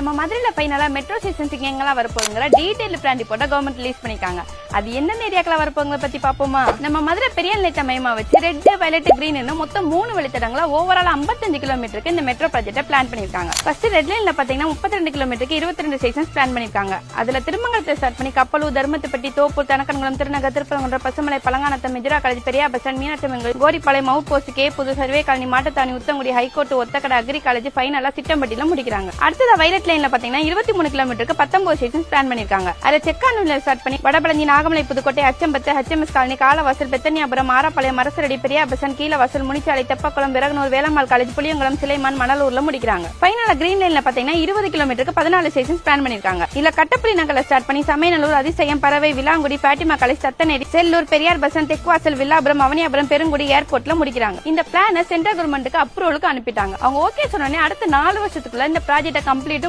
நம்ம மதுரையில் பையனால மெட்ரோ ஸ்டேஷன்ஸுக்கு எங்கெல்லாம் வரப்போகுங்கிற டீட்டெயில் பிளான் ரிப்போர்ட்டை கவர்மெண்ட் ரிலீஸ் பண்ணிக்காங்க அது என்ன ஏரியாக்கெல்லாம் வரப்போங்களை பத்தி பாப்போமா நம்ம மதுரை பெரிய நிலையத்தை மையமா வச்சு ரெட் வயலட் கிரீன் மொத்தம் மூணு வழித்தடங்களா ஓவரால் 55 கிலோமீட்டருக்கு இந்த மெட்ரோ ப்ராஜெக்ட்டை பிளான் பண்ணிருக்காங்க ஃபர்ஸ்ட் ரெட் லைன்ல பாத்தீங்கன்னா 32 கிலோமீட்டருக்கு 22 ஸ்டேஷன்ஸ் பிளான் பண்ணிருக்காங்க அதுல திருமங்கலத்தை ஸ்டார்ட் பண்ணி Kappalur Dharmathupatti Thoppur Thanakkankulam Thirunagar Thiruparankundram Pasumalai Palanganatham Madura college Periyar bus stand Meenakshi Goripalayam outpost K புது survey colony Mattuthavani Uthangudi high court Othakadai agri college ஃபைனலா சிட்டம்பட்டியில முடிக்கிறாங்க. அடுத்தது வயலட் லைன்ல பாத்தீங்கன்னா இருபத்தி மூணு கிலோமீட்டருக்கு பத்தொன்பது ஸ்டேஷன் பிளான் பண்ணிருக்காங்க அதுல செக்கானூர்ல ஸ்டார்ட் பண்ணி வடபழஞ்சி நாகமலை புதுக்கோட்டை அச்சம்பத்து ஹெச்எம்எஸ் காலனி காலவாசல் பெத்தனியாபுரம் ஆராப்பாளையம் அரசரடி பெரியா பசன் கீழவாசல் முனிச்சாலை தெப்பக்குளம் விறகனூர் வேலம்மாள் காலேஜ் புளியங்குளம் சிலைமான் மணலூர்ல முடிக்கிறாங்க. ஃபைனலா கிரீன் லைன்ல பாத்தீங்கன்னா இருபது கிலோமீட்டருக்கு பதினாலு ஸ்டேஷன் பிளான் பண்ணிருக்காங்க. இல்ல கட்டப்பள்ளி நகர்ல ஸ்டார்ட் பண்ணி சமயநல்லூர் அதிசயம் பறவை விலாங்குடி பாட்டிமா காலேஜ் தத்தநேரி செல்லூர் பெரியார் பசன் தெக்குவாசல் வில்லாபுரம் அவனியாபுரம் பெருங்குடி ஏர்போர்ட்ல முடிக்கிறாங்க. இந்த பிளான சென்ட்ரல் கவர்மெண்ட்டுக்கு அப்ரூவலுக்கு அனுப்பிட்டாங்க. அவங்க ஓகே சொன்னோடனே அடுத்த நாலு வருஷத்துக்குள்ள இந்த ப்ராஜெக்ட்டை கம்ப்ளீட்